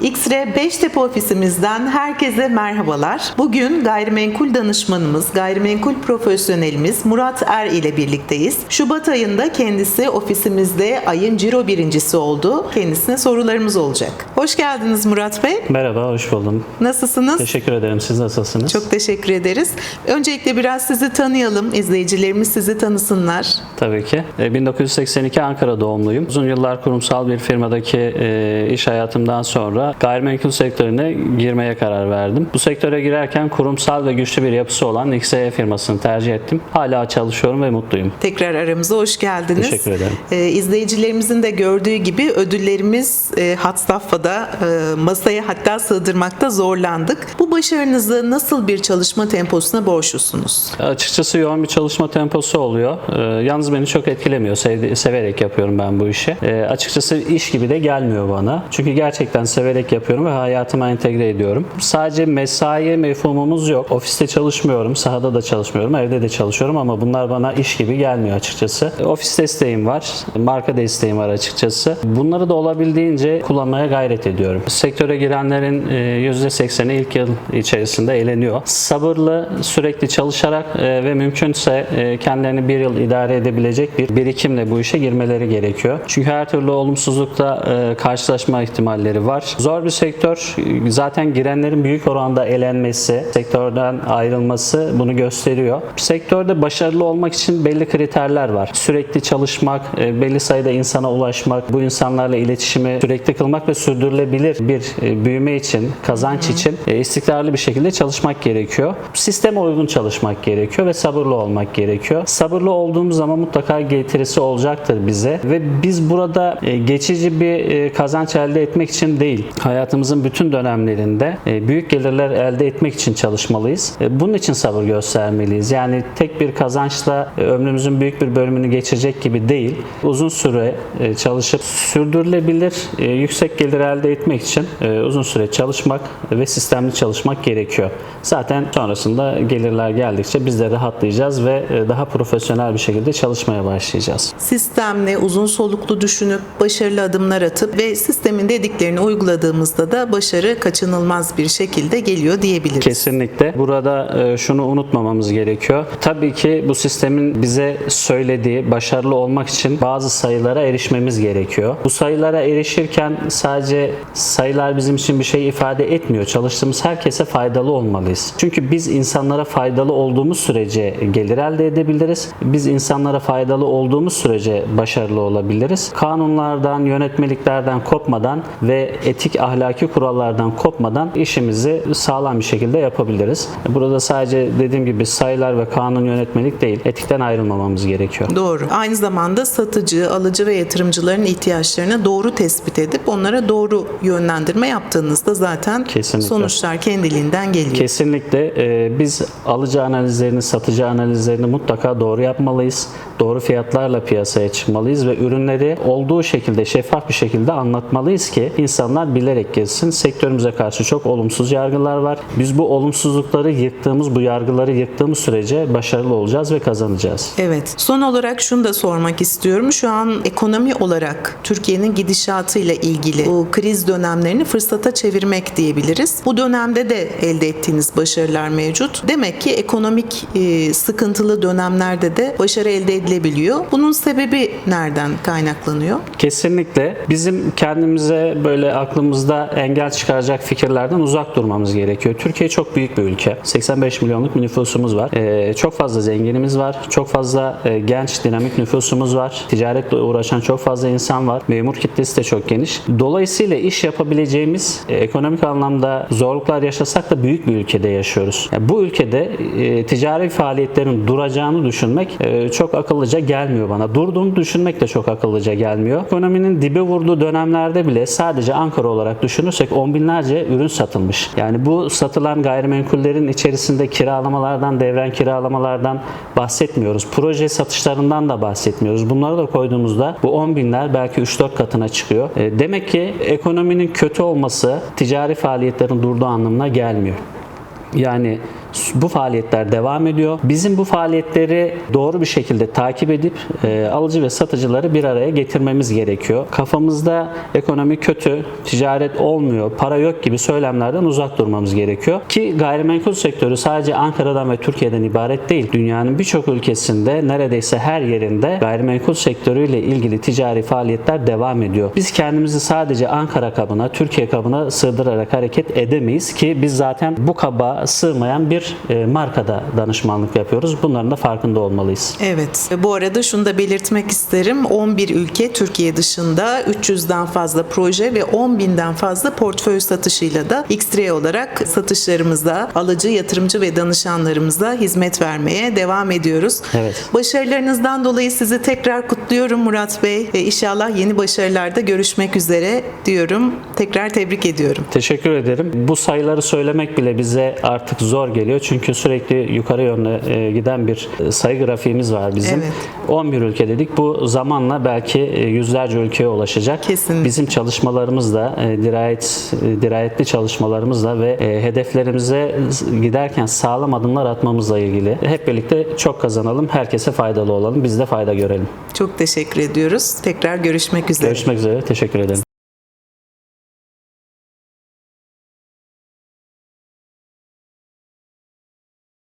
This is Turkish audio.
X-Ray Beştepe ofisimizden herkese merhabalar. Bugün gayrimenkul danışmanımız, gayrimenkul profesyonelimiz Murat Er ile birlikteyiz. Şubat ayında kendisi ofisimizde ayın ciro birincisi oldu. Kendisine sorularımız olacak. Hoş geldiniz Murat Bey. Merhaba, hoş buldum. Nasılsınız? Teşekkür ederim. Siz nasılsınız? Çok teşekkür ederiz. Öncelikle biraz sizi tanıyalım. İzleyicilerimiz sizi tanısınlar. Tabii ki. E, 1982 Ankara doğumluyum. Uzun yıllar kurumsal bir firmadaki e, iş hayatımdan sonra gayrimenkul sektörüne girmeye karar verdim. Bu sektöre girerken kurumsal ve güçlü bir yapısı olan XE firmasını tercih ettim. Hala çalışıyorum ve mutluyum. Tekrar aramıza hoş geldiniz. Teşekkür ederim. Ee, izleyicilerimizin de gördüğü gibi ödüllerimiz e, hat safhada e, masaya hatta sığdırmakta zorlandık. Bu başarınızı nasıl bir çalışma temposuna borçlusunuz? Açıkçası yoğun bir çalışma temposu oluyor. E, yalnız beni çok etkilemiyor. Sevdi- severek yapıyorum ben bu işi. E, açıkçası iş gibi de gelmiyor bana. Çünkü gerçekten severek yapıyorum ve hayatıma entegre ediyorum. Sadece mesai mefhumumuz yok. Ofiste çalışmıyorum, sahada da çalışmıyorum, evde de çalışıyorum ama bunlar bana iş gibi gelmiyor açıkçası. E, Ofis desteğim var, marka desteğim var açıkçası. Bunları da olabildiğince kullanmaya gayret ediyorum. Sektöre girenlerin e, %80'i ilk yıl içerisinde eğleniyor. Sabırlı, sürekli çalışarak e, ve mümkünse e, kendilerini bir yıl idare edebilecek bir birikimle bu işe girmeleri gerekiyor. Çünkü her türlü olumsuzlukla e, karşılaşma ihtimalleri var. Zor bir sektör. Zaten girenlerin büyük oranda elenmesi, sektörden ayrılması bunu gösteriyor. Sektörde başarılı olmak için belli kriterler var. Sürekli çalışmak, e, belli sayıda insana ulaşmak, bu insanlarla iletişimi sürekli kılmak ve sürdürülebilir bir e, büyüme için, kazanç için e, istikrarlı bir şekilde çalışmak gerekiyor. Sisteme uygun çalışmak gerekiyor ve sabırlı olmak gerekiyor. Sabırlı olduğumuz zaman mutlaka getirisi olacaktır bize ve biz burada e, geçici bir e, kazanç elde etmek için değil, hayatımızın bütün dönemlerinde e, büyük gelirler elde etmek için çalışmalıyız. Bunun için sabır göstermeliyiz. Yani tek bir kazançla ömrümüzün büyük bir bölümünü geçirecek gibi değil. Uzun süre çalışıp sürdürülebilir yüksek gelir elde etmek için uzun süre çalışmak ve sistemli çalışmak gerekiyor. Zaten sonrasında gelirler geldikçe biz de rahatlayacağız ve daha profesyonel bir şekilde çalışmaya başlayacağız. Sistemli, uzun soluklu düşünüp başarılı adımlar atıp ve sistemin dediklerini uyguladığımızda da başarı kaçınılmaz bir şekilde geliyor diyebiliriz. Kesinlikle. Burada e, şunu unutmamamız gerekiyor. Tabii ki bu sistemin bize söylediği başarılı olmak için bazı sayılara erişmemiz gerekiyor. Bu sayılara erişirken sadece sayılar bizim için bir şey ifade etmiyor. Çalıştığımız herkese faydalı olmalıyız. Çünkü biz insanlara faydalı olduğumuz sürece gelir elde edebiliriz. Biz insanlara faydalı olduğumuz sürece başarılı olabiliriz. Kanunlardan, yönetmeliklerden kopmadan ve etik ahlaki kurallardan kopmadan işimizi sağlam bir şekilde yapabiliriz. Burada sadece dediğim gibi sayılar ve kanun yönetmelik değil, etikten ayrılmamamız gerekiyor. Doğru. Aynı zamanda satıcı, alıcı ve yatırımcıların ihtiyaçlarını doğru tespit edip onlara doğru yönlendirme yaptığınızda zaten Kesinlikle. sonuçlar kendiliğinden geliyor. Kesinlikle e, biz alıcı analizlerini, satıcı analizlerini mutlaka doğru yapmalıyız. Doğru fiyatlarla piyasaya çıkmalıyız ve ürünleri olduğu şekilde, şeffaf bir şekilde anlatmalıyız ki insanlar bilerek gelsin. Sektörümüze karşı çok olumsuz yargılar var. Biz bu olumsuzlukları yıktığımız, bu yargıları yıktığımız sürece başarılı olacağız ve kazanacağız. Evet. Son olarak şunu da sormak istiyorum. Şu an ekonomi olarak Türkiye'nin gidişatıyla ilgili bu kriz dönemlerini fırsata çevirmek diyebiliriz. Bu dönemde de elde ettiğiniz başarılar mevcut. Demek ki ekonomik e, sıkıntılı dönemlerde de başarı elde edilebiliyor. Bunun sebebi nereden kaynaklanıyor? Kesinlikle bizim kendimize böyle aklımızda engel çıkaracak fikirlerden uzak durmamız gerekiyor. Türkiye çok büyük bir ülke. 85 milyonluk bir nüfusumuz var. Ee, çok fazla zenginimiz var. Çok fazla e, genç, dinamik nüfusumuz var. Ticaretle uğraşan çok fazla insan var. Memur kitlesi de çok geniş. Dolayısıyla iş yapabileceğimiz e, ekonomik anlamda zorluklar yaşasak da büyük bir ülkede yaşıyoruz. Yani bu ülkede e, ticari faaliyetlerin duracağını düşünmek e, çok akıllıca gelmiyor bana. Durduğunu düşünmek de çok akıllıca gelmiyor. Ekonominin dibe vurduğu dönemlerde bile sadece Ankara olarak düşünürsek on binlerce ürün satılmış. Yani bu satılan gayrimenkullerin içerisinde kiralamalardan, devren kiralamalardan bahsetmiyoruz. Proje satışlarından da bahsetmiyoruz. Bunları da koyduğumuzda bu 10 binler belki 3-4 katına çıkıyor. E, Demek ki ekonominin kötü olması ticari faaliyetlerin durduğu anlamına gelmiyor. Yani Bu faaliyetler devam ediyor. Bizim bu faaliyetleri doğru bir şekilde takip edip e, alıcı ve satıcıları bir araya getirmemiz gerekiyor. Kafamızda ekonomi kötü, ticaret olmuyor, para yok gibi söylemlerden uzak durmamız gerekiyor. Ki gayrimenkul sektörü sadece Ankara'dan ve Türkiye'den ibaret değil. Dünyanın birçok ülkesinde neredeyse her yerinde gayrimenkul sektörüyle ilgili ticari faaliyetler devam ediyor. Biz kendimizi sadece Ankara kabına, Türkiye kabına sığdırarak hareket edemeyiz ki biz zaten bu kaba sığmayan bir e, markada danışmanlık yapıyoruz. Bunların da farkında olmalıyız. Evet. Bu arada şunu da belirtmek isterim. 11 ülke Türkiye dışında 300'den fazla proje ve 10 binden fazla portföy satışıyla da X-Ray olarak satışlarımızda alıcı, yatırımcı ve danışanlarımıza hizmet vermeye devam ediyoruz. Evet. Başarılarınızdan dolayı sizi tekrar kutluyorum Murat Bey ve inşallah yeni başarılarda görüşmek üzere diyorum. Tekrar tebrik ediyorum. Teşekkür ederim. Bu sayıları söylemek bile bize artık zor geliyor. Çünkü sürekli yukarı yönde e, giden bir e, sayı grafiğimiz var bizim. Evet. 11 ülke dedik. Bu zamanla belki e, yüzlerce ülkeye ulaşacak. Kesinlikle. Bizim çalışmalarımızla, dirayet dirayetli çalışmalarımızla ve hedeflerimize giderken sağlam adımlar atmamızla ilgili. Hep birlikte çok kazanalım. Herkese faydalı olalım. Biz de fayda görelim. Çok teşekkür ediyoruz. Tekrar görüşmek üzere. Görüşmek üzere. Teşekkür ederim.